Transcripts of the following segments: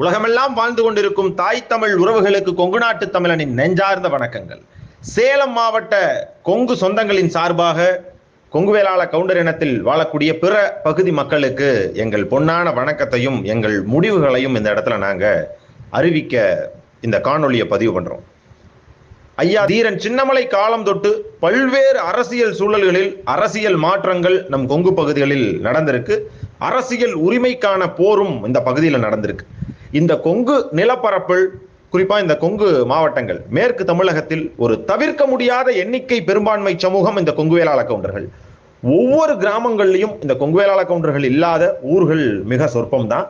உலகமெல்லாம் வாழ்ந்து கொண்டிருக்கும் தாய் தமிழ் உறவுகளுக்கு கொங்கு நாட்டு தமிழனின் நெஞ்சார்ந்த வணக்கங்கள். சேலம் மாவட்ட கொங்கு சொந்தங்களின் சார்பாக கொங்கு வேளாள கவுண்டர் இனத்தில் வாழக்கூடிய பிற பகுதி மக்களுக்கு எங்கள் பொன்னான வணக்கத்தையும் எங்கள் முடிவுகளையும் இந்த இடத்துல நாங்க அறிவிக்க இந்த காணொலியை பதிவு பண்றோம். ஐயா தீரன் சின்னமலை காலம் தொட்டு பல்வேறு அரசியல் சூழல்களில் அரசியல் மாற்றங்கள் நம் கொங்கு பகுதிகளில் நடந்திருக்கு. அரசியல் உரிமைக்கான போரும் இந்த பகுதியில் நடந்திருக்கு. இந்த கொங்கு நிலப்பரப்பில் குறிப்பா இந்த கொங்கு மாவட்டங்கள் மேற்கு தமிழகத்தில் ஒரு தவிர்க்க முடியாத எண்ணிக்கை பெரும்பான்மை சமூகம் இந்த கொங்கு வேளாள கவுண்டர்கள். ஒவ்வொரு கிராமங்கள்லையும் இந்த கொங்கு வேளாள கவுண்டர்கள் இல்லாத ஊர்கள் மிக சொற்பம்தான்.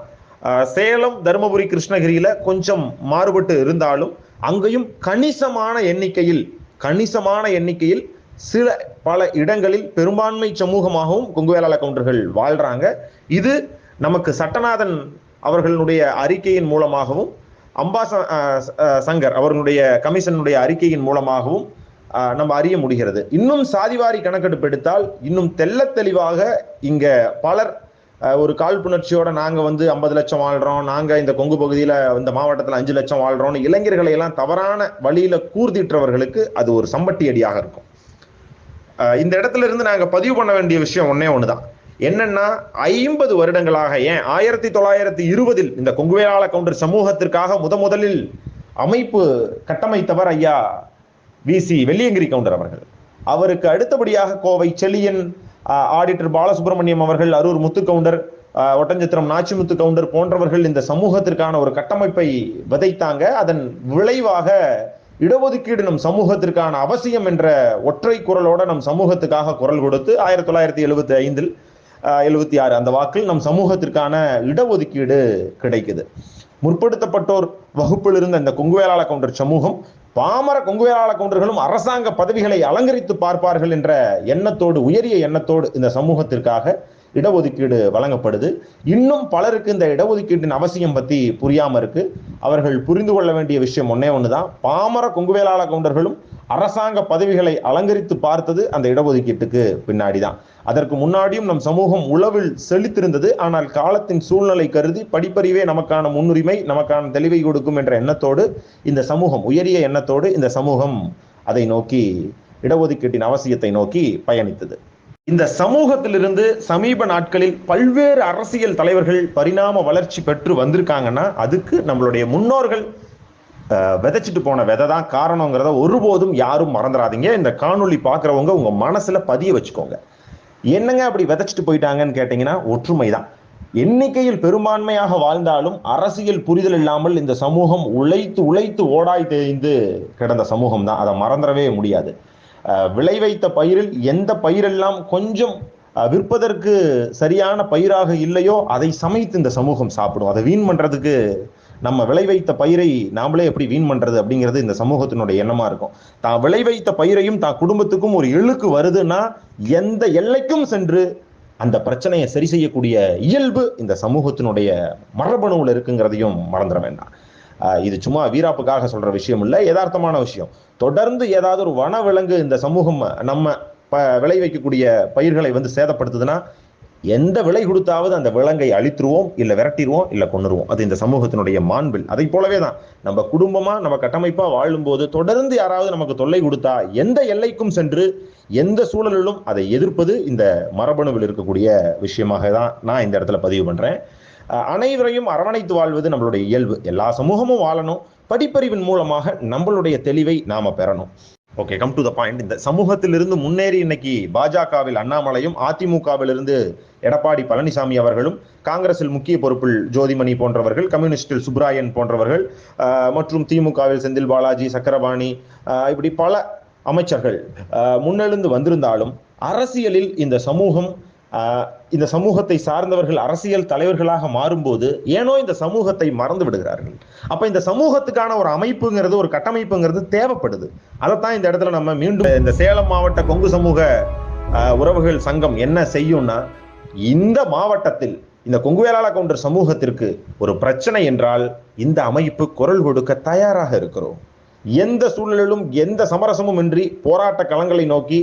சேலம் தருமபுரி கிருஷ்ணகிரியில கொஞ்சம் மாறுபட்டு இருந்தாலும் அங்கேயும் கணிசமான எண்ணிக்கையில் கணிசமான எண்ணிக்கையில் சில பல இடங்களில் பெரும்பான்மை சமூகமாகவும் கொங்கு வேளாள கவுண்டர்கள் வாழ்றாங்க. இது நமக்கு சட்டநாதன் அவர்களுடைய அறிக்கையின் மூலமாகவும் அம்பா சங்கர் அவர்களுடைய கமிஷனுடைய அறிக்கையின் மூலமாகவும் நம்ம அறிய முடிகிறது. இன்னும் சாதிவாரி கணக்கெடுப்பு எடுத்தால் இன்னும் தெல்ல தெளிவாக இங்க பலர் ஒரு காழ்ப்புணர்ச்சியோட நாங்க வந்து ஐம்பது லட்சம் வாழ்றோம் நாங்க இந்த கொங்கு பகுதியில இந்த மாவட்டத்துல அஞ்சு லட்சம் வாழ்றோம்னு இளைஞர்களை எல்லாம் தவறான வழியில கூர்திட்டவர்களுக்கு அது ஒரு சம்பட்டி அடியாக இருக்கும் இந்த இடத்துல இருந்து நாங்க பதிவு பண்ண வேண்டிய விஷயம் ஒன்னே ஒண்ணுதான். என்னன்னா ஐம்பது வருடங்களாக ஏன்? ஆயிரத்தி தொள்ளாயிரத்தி இருபதில் இந்த கொங்குவேளாள கவுண்டர் சமூகத்திற்காக முத முதலில் அமைப்பு கட்டமைத்தவர் ஐயா விசி வெள்ளியங்கிரி கவுண்டர் அவர்கள். அவருக்கு அடுத்தபடியாக கோவை செலியன் ஆடிட்டர் பாலசுப்ரமணியம் அவர்கள் அரூர் முத்து கவுண்டர் ஒட்டஞ்சித்திரம் ஒட்டஞ்சத்திரம் நாச்சிமுத்து கவுண்டர் போன்றவர்கள் இந்த சமூகத்திற்கான ஒரு கட்டமைப்பை விதைத்தாங்க. அதன் விளைவாக இடஒதுக்கீடு நம் சமூகத்திற்கான அவசியம் என்ற ஒற்றை குரலோட நம் சமூகத்துக்காக குரல் கொடுத்து ஆயிரத்தி தொள்ளாயிரத்தி எழுபத்தி ஐந்தில் எழுபத்தி ஆறு. அந்த வாக்கில் நம் சமூகத்திற்கான இடஒதுக்கீடு கிடைக்குது. முற்படுத்தப்பட்டோர் வகுப்பில் இருந்த இந்த கொங்கு வேளாள கவுண்டர் சமூகம் பாமர கொங்கு வேளாள கவுண்டர்களும் அரசாங்க பதவிகளை அலங்கரித்து பார்ப்பார்கள் என்ற எண்ணத்தோடு உயரிய எண்ணத்தோடு இந்த சமூகத்திற்காக இடஒதுக்கீடு வழங்கப்படுது. இன்னும் பலருக்கு இந்த இடஒதுக்கீட்டின் அவசியம் பத்தி புரியாம இருக்கு. அவர்கள் புரிந்து கொள்ள வேண்டிய விஷயம் ஒன்னே ஒண்ணுதான். பாமர கொங்குவேளாள கவுண்டர்களும் அரசாங்க பதவிகளை அலங்கரித்து பார்த்தது அந்த இடஒதுக்கீட்டுக்கு பின்னாடிதான். அதற்கு முன்னாடியும் நம் சமூகம் உளவில் செழித்திருந்தது. ஆனால் காலத்தின் சூழ்நிலை கருதி படிப்பறிவே நமக்கான முன்னுரிமை நமக்கான தெளிவை கொடுக்கும் என்ற எண்ணத்தோடு இந்த சமூகம் உயரிய எண்ணத்தோடு இந்த சமூகம் அதை நோக்கி இடஒதுக்கீட்டின் அவசியத்தை நோக்கி பயணித்தது. இந்த சமூகத்திலிருந்து சமீப நாட்களில் பல்வேறு அரசியல் தலைவர்கள் பரிணாம வளர்ச்சி பெற்று வந்திருக்காங்கன்னா அதுக்கு நம்மளுடைய முன்னோர்கள் விதைச்சிட்டு போன விதை தான் காரணங்கிறத ஒருபோதும் யாரும் மறந்துடாதீங்க இந்த காணொளி பார்க்குறவங்க உங்கள் மனசில் பதிய வச்சுக்கோங்க. என்னங்க அப்படி விதைச்சிட்டு போயிட்டாங்கன்னு கேட்டிங்கன்னா ஒற்றுமை தான் எண்ணிக்கையில் பெரும்பான்மையாக வாழ்ந்தாலும் அரசியல் புரிதல் இல்லாமல் இந்த சமூகம் உழைத்து உழைத்து ஓடாய் தேய்ந்து கிடந்த சமூகம் தான் அதை மறந்துடவே முடியாது. விளை வைத்த பயிரில் எந்த பயிரெல்லாம் கொஞ்சம் விற்பதற்கு சரியான பயிராக இல்லையோ அதை சமைத்து இந்த சமூகம் சாப்பிடும். அதை வீண் பண்ணுறதுக்கு நம்ம விளை வைத்த பயிரை நாமளே எப்படி வீண் பண்றது அப்படிங்கிறது இந்த சமூகத்தினுடைய எண்ணமா இருக்கும். தான் விளை வைத்த பயிரையும் தான் குடும்பத்துக்கும் ஒரு இழுக்கு வருதுன்னா எந்த எல்லைக்கும் சென்று அந்த பிரச்சனையை சரி செய்யக்கூடிய இயல்பு இந்த சமூகத்தினுடைய மரபணுவில் இருக்குங்கிறதையும் மறந்துட வேண்டாம். இது சும்மா வீராப்புக்காக சொல்ற விஷயம் இல்லை யதார்த்தமான விஷயம். தொடர்ந்து ஏதாவது ஒரு வனவிலங்கு இந்த சமூகம் நம்ம ப விளை வைக்கக்கூடிய பயிர்களை வந்து சேதப்படுத்துதுன்னா எந்த விலை கொடுத்தாவது அந்த விலங்கை அழித்துருவோம் இல்லை விரட்டிடுவோம் இல்லை கொண்டுருவோம் அது இந்த சமூகத்தினுடைய மாண்பில். அதை போலவே தான். நம்ம குடும்பமா நம்ம கட்டமைப்பா வாழும்போது தொடர்ந்து யாராவது நமக்கு தொல்லை கொடுத்தா எந்த எல்லைக்கும் சென்று எந்த சூழலிலும் அதை எதிர்ப்பது இந்த மரபணுவில் இருக்கக்கூடிய விஷயமாக தான் நான் இந்த இடத்துல பதிவு பண்றேன். அனைவரையும் அரவணைத்து வாழ்வது நம்மளுடைய இயல்பு. எல்லா சமூகமும் வாழணும். படிப்பறிவின் மூலமாக நம்மளுடைய தெளிவை நாம பெறணும். Okay come to the point இந்த சமூகத்திலிருந்து முன்னேறி இன்னைக்கு பாஜகவில் அண்ணாமலையும் அதிமுகவிலிருந்து எடப்பாடி பழனிசாமி அவர்களும் காங்கிரஸில் முக்கிய பொறுப்பில் ஜோதிமணி போன்றவர்கள் கம்யூனிஸ்டில் சுப்ராயன் போன்றவர்கள் மற்றும் திமுகவில் செந்தில் பாலாஜி சக்கரபாணி இப்படி பல அமைச்சர்கள் முன்னெழுந்து வந்திருந்தாலும் அரசியலில் இந்த சமூகம் இந்த சமூகத்தை சார்ந்தவர்கள் அரசியல் தலைவர்களாக மாறும்போது ஏனோ இந்த சமூகத்தை மறந்து விடுகிறார்கள். அப்ப இந்த சமூகத்துக்கான ஒரு அமைப்புங்கிறது ஒரு கட்டமைப்புங்கிறது தேவைப்படுது. அதைத்தான் இந்த இடத்துல நம்ம மீண்டும் இந்த சேலம் மாவட்ட கொங்கு சமூக உறவுகள் சங்கம் என்ன செய்யும்னா இந்த மாவட்டத்தில் இந்த கொங்கு வேளாள கவுண்டர் சமூகத்திற்கு ஒரு பிரச்சனை என்றால் இந்த அமைப்பு குரல் கொடுக்க தயாராக இருக்கிறோம். எந்த சூழலிலும் எந்த சமரசமும் இன்றி போராட்ட களங்களை நோக்கி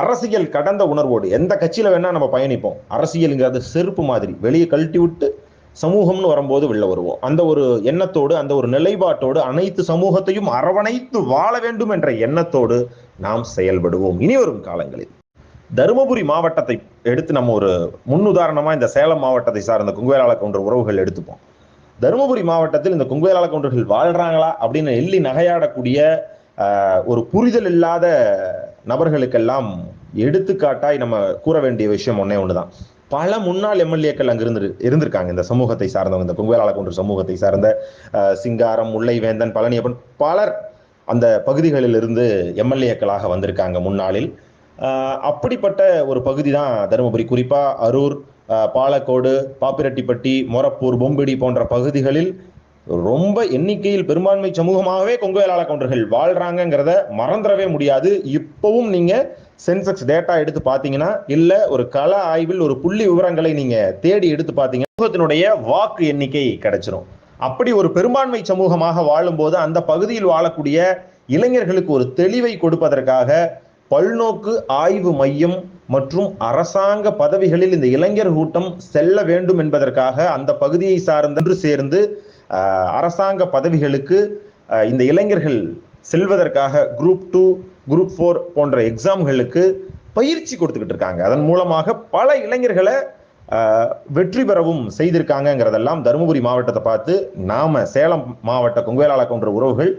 அரசியல் கடந்த உணர்வோடு எந்த கட்சியில் வேணா நம்ம பயணிப்போம். அரசியலுங்கிறது செருப்பு மாதிரி. வெளியே கழட்டி விட்டு சமூகம்னு வரும்போது வெளில வருவோம். அந்த ஒரு எண்ணத்தோடு அந்த ஒரு நிலைப்பாட்டோடு அனைத்து சமூகத்தையும் அரவணைத்து வாழ வேண்டும் என்ற எண்ணத்தோடு நாம் செயல்படுவோம். இனி வரும் காலங்களில். தருமபுரி மாவட்டத்தை எடுத்து நம்ம ஒரு முன்னுதாரணமா இந்த சேலம் மாவட்டத்தை சார்ந்த குங்குவேலாள கவுண்டர் உறவுகள் எடுத்துப்போம். தருமபுரி மாவட்டத்தில் இந்த குங்குவேலாள கவுண்டர்கள் வாழ்றாங்களா அப்படின்னு எள்ளி நகையாடக்கூடிய ஒரு புரிதல் இல்லாத நபர்களுக்கெல்லாம் எடுத்துக்காட்டாய் நம்ம கூற வேண்டிய விஷயம் ஒன்னே ஒண்ணுதான். பல முன்னாள் எம்எல்ஏக்கள் அங்க இருந்து இருந்திருக்காங்க. இந்த சமூகத்தை சார்ந்தவங்க இந்த குங்குவேலாள கவுண்டர் சமூகத்தை சார்ந்த சிங்காரம் முல்லைவேந்தன் பழனியப்பன் பலர் அந்த பகுதிகளில் இருந்து எம்எல்ஏக்களாக வந்திருக்காங்க முன்னாளில். அப்படிப்பட்ட ஒரு பகுதி தான் தருமபுரி. குறிப்பாக அரூர் பாலக்கோடு பாப்பிரெட்டிப்பட்டி மொரப்பூர் பொம்பிடி போன்ற பகுதிகளில் ரொம்ப எண்ணிக்கையில் பெரும்பான்மை சமூகமாகவே கொங்கு வேளாள கவுண்டர்கள் வாழ்றாங்கிறத மறந்துடவே முடியாது. இப்பவும் நீங்க சென்செக்ஸ் டேட்டா எடுத்து பார்த்தீங்கன்னா இல்ல ஒரு கல ஆய்வில் ஒரு புள்ளி விவரங்களை நீங்க தேடி எடுத்து பார்த்தீங்கன்னா சமூகத்தினுடைய வாக்கு எண்ணிக்கை கிடைச்சிரும். அப்படி ஒரு பெரும்பான்மை சமூகமாக வாழும்போது அந்த பகுதியில் வாழக்கூடிய இளைஞர்களுக்கு ஒரு தெளிவை கொடுப்பதற்காக பல்நோக்கு ஆய்வு மையம் மற்றும் அரசாங்க பதவிகளில் இந்த இளைஞர் கூட்டம் செல்ல வேண்டும் என்பதற்காக அந்த பகுதியை சார்ந்து சேர்ந்து அரசாங்க பதவிகளுக்கு இந்த இளைஞர்கள் செல்வதற்காக குரூப் டூ குரூப் ஃபோர் போன்ற எக்ஸாம்களுக்கு பயிற்சி கொடுத்துக்கிட்டு இருக்காங்க. அதன் மூலமாக பல இளைஞர்களை வெற்றி பெறவும் செய்திருக்காங்கிறதெல்லாம் தருமபுரி மாவட்டத்தை பார்த்து நாம சேலம் மாவட்ட கொங்குவேலாளர் போன்ற உறவுகள்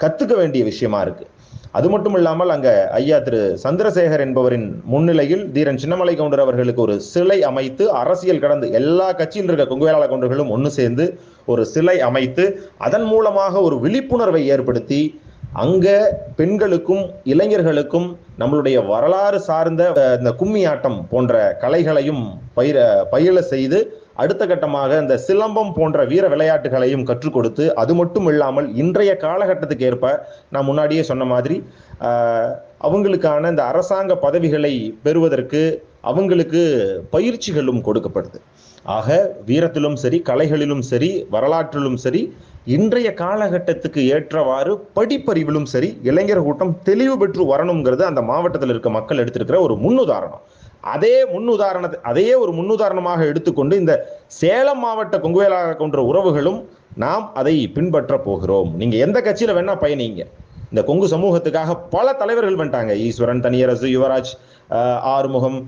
கத்துக்க வேண்டிய விஷயமா இருக்கு. அது மட்டும் இல்லாமல் அங்க ஐயா திரு சந்திரசேகர் என்பவரின் முன்னிலையில் தீரன் சின்னமலை கவுண்டர் அவர்களுக்கு ஒரு சிலை அமைத்து அரசியல் கடந்து எல்லா கட்சியில் இருக்க கொங்குவேலாள கவுண்டர்களும் ஒன்று சேர்ந்து ஒரு சிலை அமைத்து அதன் மூலமாக ஒரு விழிப்புணர்வை ஏற்படுத்தி அங்க பெண்களுக்கும் இளைஞர்களுக்கும் நம்மளுடைய வரலாறு சார்ந்த இந்த கும்மி ஆட்டம் போன்ற கலைகளையும் பயிர பயில செய்து அடுத்த கட்டமாக இந்த சிலம்பம் போன்ற வீர விளையாட்டுகளையும் கற்றுக் கொடுத்து அது மட்டும் இல்லாமல் இன்றைய காலகட்டத்துக்கு ஏற்ப நான் முன்னாடியே சொன்ன மாதிரி அவங்களுக்கான இந்த அரசாங்க பதவிகளை பெறுவதற்கு அவங்களுக்கு பயிற்சிகளும் கொடுக்கப்படுது. ஆக வீரத்திலும் சரி கலைகளிலும் சரி வரலாற்றிலும் சரி இன்றைய காலகட்டத்துக்கு ஏற்றவாறு படிப்பறிவிலும் சரி இளைஞர் கூட்டம் தெளிவு பெற்று வரணுங்கிறது அந்த மாவட்டத்தில் இருக்க மக்கள் எடுத்திருக்கிற ஒரு முன்னுதாரணம். அதே முன்னுதாரணத்தை அதே ஒரு முன்னுதாரணமாக எடுத்துக்கொண்டு இந்த சேலம் மாவட்ட கொங்குவேலாக கொன்ற உறவுகளும் நாம் அதை பின்பற்ற போகிறோம். நீங்க எந்த கட்சியில வேணா பயணிங்க. இந்த கொங்கு சமூகத்துக்காக பல தலைவர்கள் வந்துட்டாங்க. ஈஸ்வரன் தனியரசு யுவராஜ் ஆறுமுகம்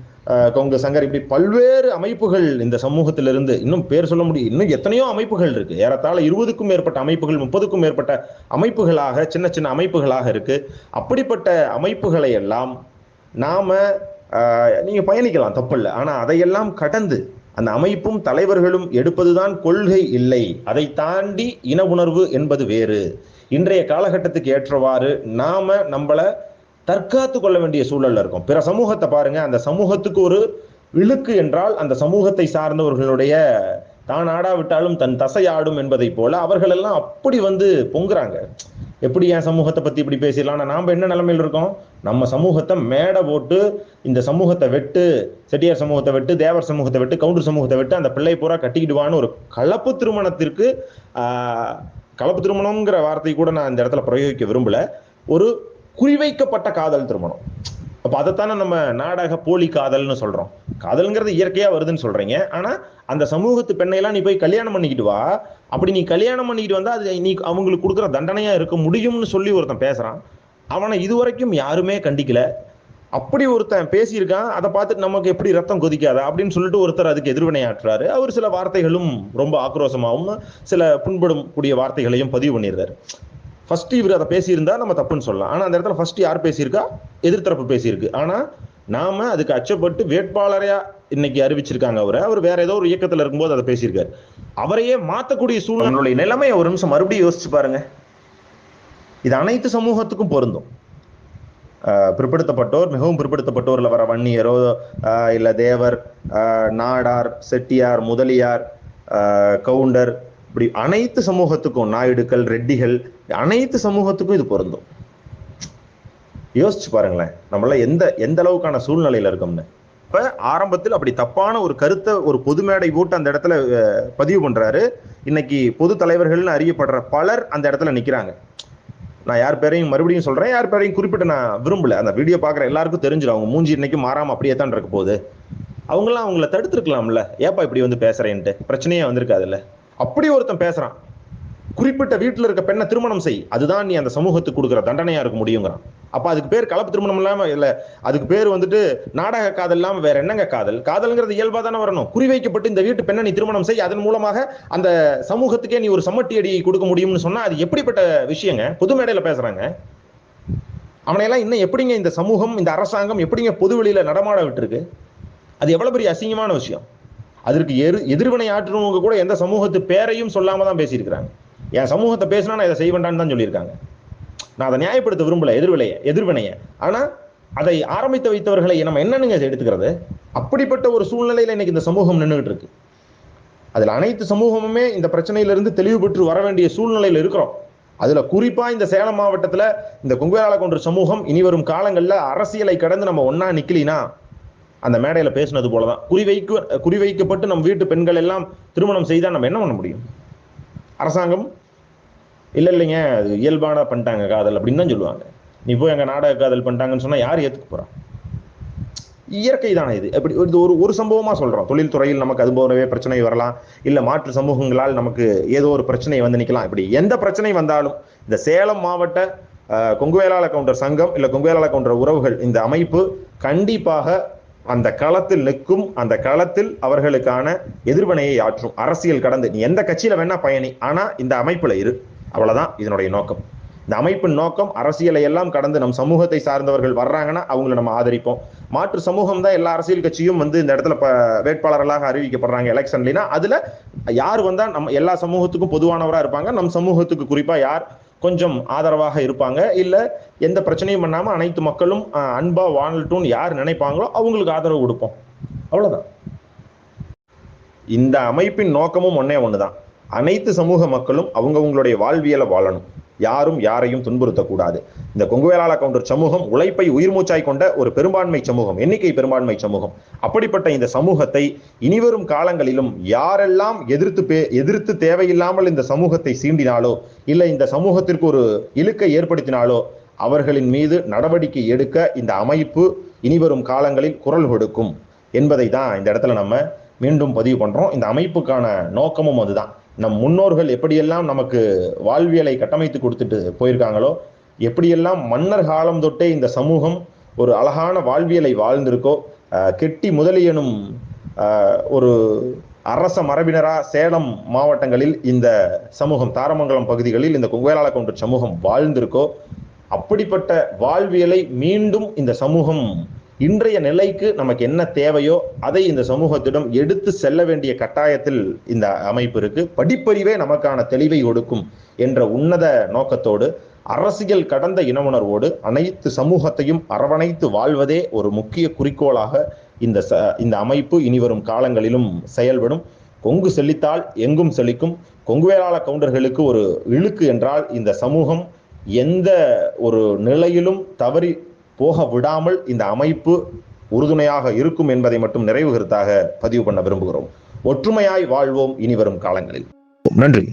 கொங்கு சங்கர் இப்படி பல்வேறு அமைப்புகள் இந்த சமூகத்திலிருந்து இன்னும் பேர் சொல்ல முடியும் இன்னும் எத்தனையோ அமைப்புகள் இருக்கு. ஏறத்தாழ இருபதுக்கும் மேற்பட்ட அமைப்புகள் முப்பதுக்கும் மேற்பட்ட அமைப்புகளாக சின்ன சின்ன அமைப்புகளாக இருக்கு. அப்படிப்பட்ட அமைப்புகளை எல்லாம் நாம நீங்கள் பயணிக்கலாம் தப்பில்லை. ஆனால் அதையெல்லாம் கடந்து அந்த அமைப்பும் தலைவர்களும் எடுப்பதுதான் கொள்கை இல்லை. அதை தாண்டி இன உணர்வு என்பது வேறு. இன்றைய காலகட்டத்துக்கு ஏற்றவாறு நாம நம்மளை தற்காத்து கொள்ள வேண்டிய சூழல்ல இருக்கோம். பிற சமூகத்தை பாருங்க அந்த சமூகத்துக்கு ஒரு இழுக்கு என்றால் அந்த சமூகத்தை சார்ந்தவர்களுடைய தான் ஆடாவிட்டாலும் தன் தசை ஆடும் என்பதை போல அவர்களெல்லாம் அப்படி வந்து பொங்குறாங்க. எப்படி என் சமூகத்தை பத்தி இப்படி பேசிடலாம்? நாம என்ன நிலைமையில் இருக்கோம்? நம்ம சமூகத்தை மேடை போட்டு இந்த சமூகத்தை வெட்டு செட்டியார் சமூகத்தை வெட்டு தேவர் சமூகத்தை வெட்டு கவுண்டர் சமூகத்தை வெட்டு அந்த பிள்ளை பூரா கட்டிக்கிடுவான்னு ஒரு கலப்பு திருமணத்திற்கு ஆஹ், கலப்பு திருமணம்ங்கிற வார்த்தை கூட நான் இந்த இடத்துல பிரயோகிக்க விரும்பல. ஒரு குறிவைக்கப்பட்ட காதல் திருமணம். அப்ப அதைத்தானே நம்ம நாடக போலி காதல்னு சொல்றோம். காதல்ங்கிறது இயற்கையா வருதுன்னு சொல்றீங்க. ஆனா அந்த சமூகத்து பெண்ணையெல்லாம் நீ போய் கல்யாணம் பண்ணிக்கிட்டு வா. அப்படி நீ கல்யாணம் பண்ணிக்கிட்டு வந்தா அது நீ அவங்களுக்கு கொடுக்குற தண்டனையா இருக்க முடியும்னு சொல்லி ஒருத்தன் பேசுறான். அவனை இதுவரைக்கும் யாருமே கண்டிக்கல. அப்படி ஒருத்தன் பேசியிருக்கான். அதை பார்த்துட்டு நமக்கு எப்படி ரத்தம் கொதிக்காதா? அப்படின்னு சொல்லிட்டு ஒருத்தர் அதுக்கு எதிர்வினையாற்றுறாரு. அவர் சில வார்த்தைகளும் ரொம்ப ஆக்ரோஷமாகவும் சில புண்படும் கூடிய வார்த்தைகளையும் பதிவு பண்ணிடுறாரு ஃபர்ஸ்ட் இவர் அதை பேசியிருந்தா நம்ம தப்புன்னு சொல்லலாம். ஆனா அந்த இடத்துல ஃபர்ஸ்ட் யார் பேசியிருக்கா? எதிர்த்தரப்பு பேசியிருக்கு. ஆனா நாம அதுக்கு அச்சப்பட்டு வேட்பாளரையா இன்னைக்கு அறிவிச்சிருக்காங்க அவரை. அவர் வேற ஏதோ ஒரு இயக்கத்துல இருக்கும்போது அதை பேசியிருக்காரு. அவரையே மாத்தக்கூடிய சூழ்நிலை நிலைமையை ஒரு நிமிஷம் மறுபடியும் யோசிச்சு பாருங்க. இது அனைத்து சமூகத்துக்கும் பொருந்தும். ஆஹ் பிற்படுத்தப்பட்டோர் மிகவும் பிற்படுத்தப்பட்டோர்ல வர வன்னியரோ ஆஹ் இல்ல தேவர் ஆஹ் நாடார் செட்டியார் முதலியார் ஆஹ் கவுண்டர் இப்படி அனைத்து சமூகத்துக்கும் நாயுடுக்கள் ரெட்டிகள் அனைத்து சமூகத்துக்கும் இது பொருந்தும். யோசிச்சு பாருங்களேன். நம்மள எந்த எந்த அளவுக்கான சூழ்நிலையில இருக்கோம்னு. இப்ப ஆரம்பத்தில் அப்படி தப்பான ஒரு கருத்தை ஒரு பொது மேடை போட்டு அந்த இடத்துல பதிவு பண்றாரு. இன்னைக்கு பொது தலைவர்கள்னு அறியப்படுற பலர் அந்த இடத்துல நிக்கிறாங்க. நான் யார் பேரையும் மறுபடியும் சொல்றேன். யார் பேரையும் குறிப்பிட்டு நான் விரும்பல. அந்த வீடியோ பார்க்குற எல்லாருக்கும் தெரிஞ்சிடும் அவங்க மூஞ்சி இன்னைக்கு மாறாம அப்படியே தான் இருக்க போகுது. அவங்களாம் அவங்கள தடுத்துருக்கலாம்ல. ஏப்பா இப்படி வந்து பேசுறேன்ட்டு. பிரச்சனையே வந்திருக்காதுல்ல. அப்படி ஒருத்தன் பேசுறான். குறிப்பிட்ட வீட்டில் இருக்க பெண்ணை திருமணம் செய். அதுதான் நீ அந்த சமூகத்துக்கு கொடுக்குற தண்டனையா இருக்க முடியுங்கிறான். அப்ப அதுக்கு பேர் கலப்பு திருமணம் இல்லாம இல்ல அதுக்கு பேர் வந்துட்டு நாடக காதல் இல்லாம வேற என்னங்க காதல்? காதல்ங்கிறது இயல்பா தானே வரணும். குறிவைக்கப்பட்டு இந்த வீட்டு பெண்ணை நீ திருமணம் செய் அதன் மூலமாக அந்த சமூகத்துக்கே நீ ஒரு சம்மட்டி அடி கொடுக்க முடியும்னு சொன்னா அது எப்படிப்பட்ட விஷயங்க? பொது மேடையில பேசுறாங்க. அவனையெல்லாம் இன்னும் எப்படிங்க இந்த சமூகம் இந்த அரசாங்கம் எப்படிங்க பொது வெளியில நடமாட விட்டுருக்கு? அது எவ்வளவு பெரிய அசிங்கமான விஷயம். அதற்கு எரு எதிர்வினை ஆற்றுறவங்க கூட எந்த சமூகத்து பேரையும் சொல்லாம தான் பேசியிருக்கிறாங்க. என் சமூகத்தை பேசினா நான் இதை செய்ய தான் சொல்லியிருக்காங்க. நான் அதை நியாயப்படுத்த விரும்பல எதிர்விலைய எதிர்வினைய. ஆனா அதை ஆரம்பித்து வைத்தவர்களை நம்ம என்னன்னுங்க எடுத்துக்கிறது? அப்படிப்பட்ட ஒரு சூழ்நிலையில இன்னைக்கு இந்த சமூகம் நின்றுகிட்டு இருக்கு. அதில் அனைத்து சமூகமுமே இந்த பிரச்சனையிலிருந்து தெளிவு பெற்று வர வேண்டிய சூழ்நிலையில் இருக்கிறோம். அதில் குறிப்பாக இந்த சேலம் மாவட்டத்தில் இந்த கொங்குவேலால கொன்ற சமூகம் இனி வரும் காலங்களில் அரசியலை கடந்து நம்ம ஒன்றா நிற்கலினா அந்த மேடையில் பேசினது போல தான் குறிவைக்கு குறிவைக்கப்பட்டு நம் வீட்டு பெண்கள் எல்லாம் திருமணம் செய்தால் நம்ம என்ன பண்ண முடியும்? அரசாங்கம் இல்லை இல்லைங்க அது இயல்பான பண்ணிட்டாங்க காதல் அப்படின்னு தான் சொல்லுவாங்க. நீ போய் எங்கள் நாடக காதல் பண்ணிட்டாங்கன்னு சொன்னால் யார் ஏற்றுக்க போகிறான் இயற்கை தானே இது. எப்படி இது ஒரு ஒரு சம்பவமாக சொல்கிறோம் தொழில்துறையில் நமக்கு அது போலவே பிரச்சனை வரலாம். இல்லை மாற்று சமூகங்களால் நமக்கு ஏதோ ஒரு பிரச்சனை வந்து நிற்கலாம் இப்படி எந்த பிரச்சனை வந்தாலும் இந்த சேலம் மாவட்ட அஹ், கொங்குவேலாள கவுண்டர் சங்கம் இல்லை கொங்குவேலாள கவுண்டர் உறவுகள் இந்த அமைப்பு கண்டிப்பாக அந்த களத்தில் நிற்கும். அந்த களத்தில் அவர்களுக்கான எதிர்வினையை ஆற்றும். அரசியல் கடந்து. நீ எந்த கட்சியில் வேணா பயணி. ஆனால் இந்த அமைப்பில் இரு. அவ்வளவுதான் இதனுடைய நோக்கம். இந்த அமைப்பின் நோக்கம் அரசியலை எல்லாம் கடந்து நம் சமூகத்தை சார்ந்தவர்கள் வர்றாங்கன்னா அவங்களை நம்ம ஆதரிப்போம். மாற்று சமூகம் தான் எல்லா அரசியல் கட்சியும் வந்து இந்த இடத்துல ப வேட்பாளர்களாக அறிவிக்கப்படுறாங்க எலெக்ஷன்லாம் அதுல யார் வந்தா நம்ம எல்லா சமூகத்துக்கும் பொதுவானவரா இருப்பாங்க. நம் சமூகத்துக்கு குறிப்பா யார் கொஞ்சம் ஆதரவாக இருப்பாங்க. இல்ல எந்த பிரச்சனையும் பண்ணாம அனைத்து மக்களும் அன்பா வாழட்டும்னு யார் நினைப்பாங்களோ அவங்களுக்கு ஆதரவு கொடுப்போம். அவ்வளவுதான். இந்த அமைப்பின் நோக்கமும் ஒன்னே ஒண்ணுதான். அனைத்து சமூக மக்களும் அவங்கவுங்களுடைய வாழ்வியலை வாழணும். யாரும் யாரையும் துன்புறுத்தக்கூடாது. இந்த கொங்குவேலாள கவுண்டர் சமூகம் உழைப்பை உயிர் மூச்சாய் கொண்ட ஒரு பெரும்பான்மை சமூகம் எண்ணிக்கை பெரும்பான்மை சமூகம். அப்படிப்பட்ட இந்த சமூகத்தை இனிவரும் காலங்களிலும் யாரெல்லாம் எதிர்த்து பே எதிர்த்து தேவையில்லாமல் இந்த சமூகத்தை சீண்டினாலோ இல்லை இந்த சமூகத்திற்கு ஒரு இழுக்கை ஏற்படுத்தினாலோ அவர்களின் மீது நடவடிக்கை எடுக்க இந்த அமைப்பு இனிவரும் காலங்களில் குரல் கொடுக்கும். என்பதை தான் இந்த இடத்துல நம்ம மீண்டும் பதிவு பண்ணுறோம் இந்த அமைப்புக்கான நோக்கமும் அதுதான். நம் முன்னோர்கள் எப்படியெல்லாம் நமக்கு வாழ்வியலை கட்டமைத்து கொடுத்துட்டு போயிருக்காங்களோ எப்படியெல்லாம் மன்னர் காலம் தொட்டே இந்த சமூகம் ஒரு அழகான வாழ்வியலை வாழ்ந்திருக்கோ கெட்டி முதலியனும் ஒரு அரச மரபினரா சேலம் மாவட்டங்களில் இந்த சமூகம் தாரமங்கலம் பகுதிகளில் இந்த கொங்குவேலாள கவுண்டர் சமூகம் வாழ்ந்திருக்கோ அப்படிப்பட்ட வாழ்வியலை மீண்டும் இந்த சமூகம் இன்றைய நிலைக்கு நமக்கு என்ன தேவையோ அதை இந்த சமூகத்திடம் எடுத்து செல்ல வேண்டிய கட்டாயத்தில் இந்த அமைப்பு இருக்கு. படிப்பறிவே நமக்கான தெளிவை கொடுக்கும் என்ற உன்னத நோக்கத்தோடு அரசியல் கடந்த இனவுணர்வோடு அனைத்து சமூகத்தையும் அரவணைத்து வாழ்வதே ஒரு முக்கிய குறிக்கோளாக இந்த ச இந்த அமைப்பு இனிவரும் காலங்களிலும் செயல்படும். கொங்கு செழித்தால் எங்கும் செழிக்கும். கொங்குவேளாள கவுண்டர்களுக்கு ஒரு இழுக்கு என்றால் இந்த சமூகம் எந்த ஒரு நிலையிலும் தவறி போக விடாமல் இந்த அமைப்பு உறுதுணையாக இருக்கும் என்பதை மட்டும் நிறைவு கருத்தாக பதிவு பண்ண விரும்புகிறோம். ஒற்றுமையாய் வாழ்வோம் இனி வரும் காலங்களில். நன்றி.